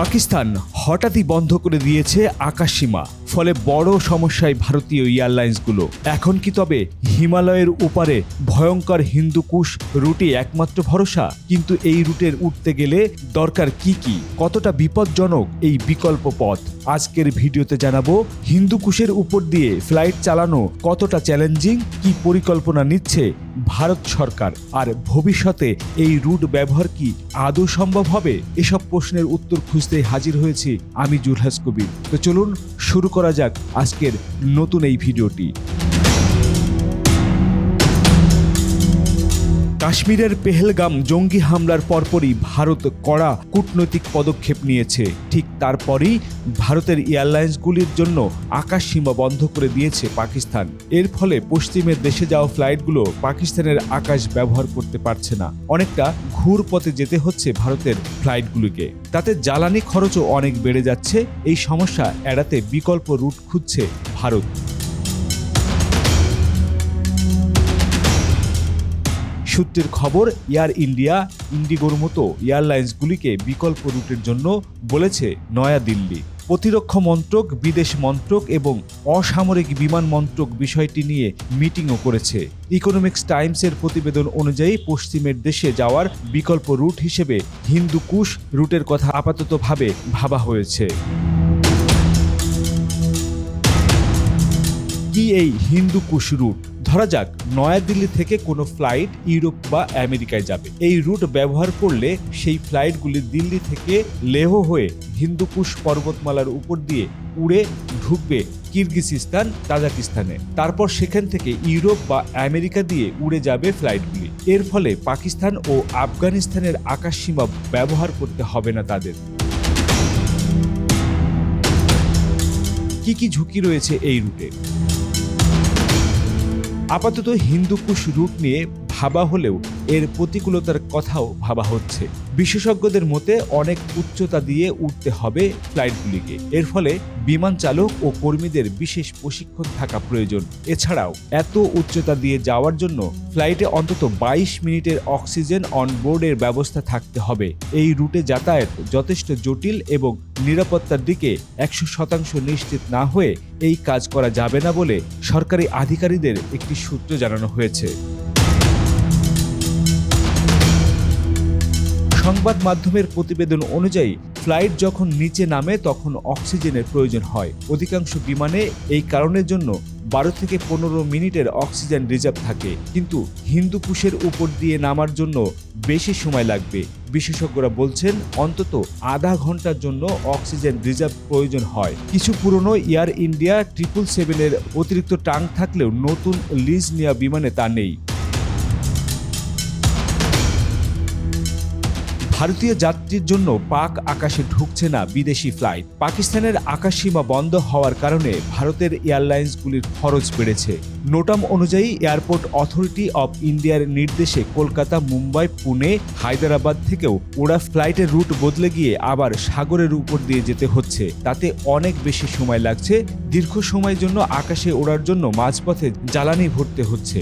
পাকিস্তান হঠাৎই বন্ধ করে দিয়েছে আকাশসীমা, ফলে বড় সমস্যায় ভারতীয় এয়ারলাইন্সগুলো। এখন কি তবে হিমালয়ের ওপারে ভয়ঙ্কর হিন্দুকুশ রুটে একমাত্র ভরসা? কিন্তু এই রুটের উঠতে গেলে দরকার কি কি? কতটা বিপজ্জনক এই বিকল্প পথ? আজকের ভিডিওতে জানাব হিন্দুকুশের উপর দিয়ে ফ্লাইট চালানো কতটা চ্যালেঞ্জিং, কি পরিকল্পনা নিচ্ছে ভারত সরকার, আর ভবিষ্যতে এই রুট ব্যবহার কি আদৌ সম্ভব হবে? এসব প্রশ্নের উত্তর খুঁজতে হাজির হয়েছি আমি জুলহাস কবির। তো চলুন শুরু করা যাক আজকের নতুন এই ভিডিওটি। কাশ্মীরের পেহেলগাম জঙ্গি হামলার পরপরই ভারত কড়া কূটনৈতিক পদক্ষেপ নিয়েছে। ঠিক তারপরই ভারতের এয়ারলাইন্সগুলির জন্য আকাশ সীমা বন্ধ করে দিয়েছে পাকিস্তান। এর ফলে পশ্চিমের দেশে যাওয়া ফ্লাইটগুলো পাকিস্তানের আকাশ ব্যবহার করতে পারছে না। অনেকটা ঘুর পথে যেতে হচ্ছে ভারতের ফ্লাইটগুলিকে। তাতে জ্বালানি খরচও অনেক বেড়ে যাচ্ছে। এই সমস্যা এড়াতে বিকল্প রুট খুঁজছে ভারত। সূত্রের খবর, এয়ার ইন্ডিয়া, ইন্ডিগোর মতো এয়ারলাইন্সগুলিকে বিকল্প রুটের জন্য বলেছে নয়াদিল্লি। প্রতিরক্ষা মন্ত্রক, বিদেশ মন্ত্রক এবং অসামরিক বিমান মন্ত্রক বিষয়টি নিয়ে মিটিংও করেছে। ইকোনমিক্স টাইমসের প্রতিবেদন অনুযায়ী পশ্চিমের দেশে যাওয়ার বিকল্প রুট হিসেবে হিন্দুকুশ রুটের কথা আপাততভাবে ভাবা হয়েছে। কি এই হিন্দুকুশ রুট ধরা যাক, নয়াদিল্লি থেকে কোনো ফ্লাইট ইউরোপ বা আমেরিকায় যাবে। এই রুট ব্যবহার করলে সেই ফ্লাইটগুলি দিল্লি থেকে লেহ হয়ে হিন্দুকুশ পর্বতমালার উপর দিয়ে উড়ে ঢুকবে কিরগিজিস্তান, তাজাকিস্তানে। তারপর সেখান থেকে ইউরোপ বা আমেরিকা দিয়ে উড়ে যাবে ফ্লাইটগুলি। এর ফলে পাকিস্তান ও আফগানিস্তানের আকাশসীমা ব্যবহার করতে হবে না তাদের। কি কি ঝুঁকি রয়েছে এই রুটে? আপাতত হিন্দুকুশ রুট নিয়ে ভাবা হলেও এর প্রতিকূলতার কথাও ভাবা হচ্ছে। বিশেষজ্ঞদের মতে অনেক উচ্চতা দিয়ে উঠতে হবে ফ্লাইটগুলিকে। এর ফলে বিমান চালক ও কর্মীদের বিশেষ প্রশিক্ষণ থাকা প্রয়োজন। এছাড়াও এত উচ্চতা দিয়ে যাওয়ার জন্য ফ্লাইটে অন্তত বাইশ মিনিটের অক্সিজেন অনবোর্ডের ব্যবস্থা থাকতে হবে। এই রুটে যাতায়াত যথেষ্ট জটিল এবং নিরাপত্তার দিকে একশো শতাংশ নিশ্চিত না হয়ে এই কাজ করা যাবে না বলে সরকারি আধিকারিকদের একটি সূত্র জানানো হয়েছে। সংবাদ মাধ্যমের প্রতিবেদন অনুযায়ী, ফ্লাইট যখন নিচে নামে তখন অক্সিজেনের প্রয়োজন হয়। অধিকাংশ বিমানে এই কারণের জন্য বারো থেকে পনেরো মিনিটের অক্সিজেন রিজার্ভ থাকে। কিন্তু হিন্দুকুশের উপর দিয়ে নামার জন্য বেশি সময় লাগবে। বিশেষজ্ঞরা বলছেন, অন্তত আধা ঘণ্টার জন্য অক্সিজেন রিজার্ভ প্রয়োজন হয়। কিছু পুরনো এয়ার ইন্ডিয়া ট্রিপল সেভেনের অতিরিক্ত টাঙ্ক থাকলেও নতুন লিজ নেওয়া বিমানে তা নেই। ভারতীয় যাত্রীর জন্য পাক আকাশে ঢুকছে না বিদেশি ফ্লাইট। পাকিস্তানের আকাশসীমা বন্ধ হওয়ার কারণে ভারতের এয়ারলাইন্সগুলির খরচ বেড়েছে। নোটাম অনুযায়ী এয়ারপোর্ট অথরিটি অব ইন্ডিয়ার নির্দেশে কলকাতা, মুম্বাই, পুনে, হায়দ্রাবাদ থেকেও ওরা ফ্লাইটের রুট বদলে গিয়ে আবার সাগরের উপর দিয়ে যেতে হচ্ছে। তাতে অনেক বেশি সময় লাগছে। দীর্ঘ সময়ের জন্য আকাশে ওড়ার জন্য মাঝপথে জ্বালানি ভরতে হচ্ছে।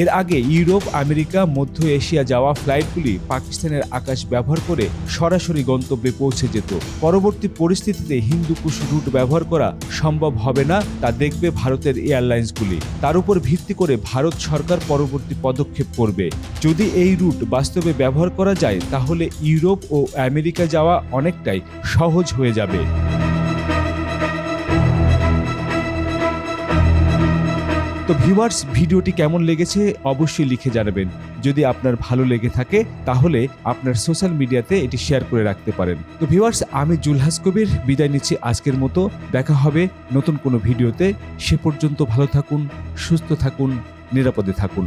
এর আগে ইউরোপ, আমেরিকা, মধ্য এশিয়া যাওয়া ফ্লাইটগুলি পাকিস্তানের আকাশ ব্যবহার করে সরাসরি গন্তব্যে পৌঁছে যেত। পরবর্তী পরিস্থিতিতে হিন্দুকুশ রুট ব্যবহার করা সম্ভব হবে না, তা দেখবে ভারতের এয়ারলাইন্সগুলি। তার উপর ভিত্তি করে ভারত সরকার পরবর্তী পদক্ষেপ করবে। যদি এই রুট বাস্তবে ব্যবহার করা যায়, তাহলে ইউরোপ ও আমেরিকা যাওয়া অনেকটাই সহজ হয়ে যাবে। তো ভিউয়ার্স ভিডিওটি কেমন লেগেছে অবশ্যই লিখে জানাবেন। যদি আপনার ভালো লেগে থাকে, তাহলে আপনার সোশ্যাল মিডিয়াতে এটি শেয়ার করে রাখতে পারেন। তো ভিউয়ার্স আমি জুলহাস কবির, বিদায় নিচ্ছি আজকের মতো। দেখা হবে নতুন কোনো ভিডিওতে সে পর্যন্ত ভালো থাকুন, সুস্থ থাকুন, নিরাপদে থাকুন।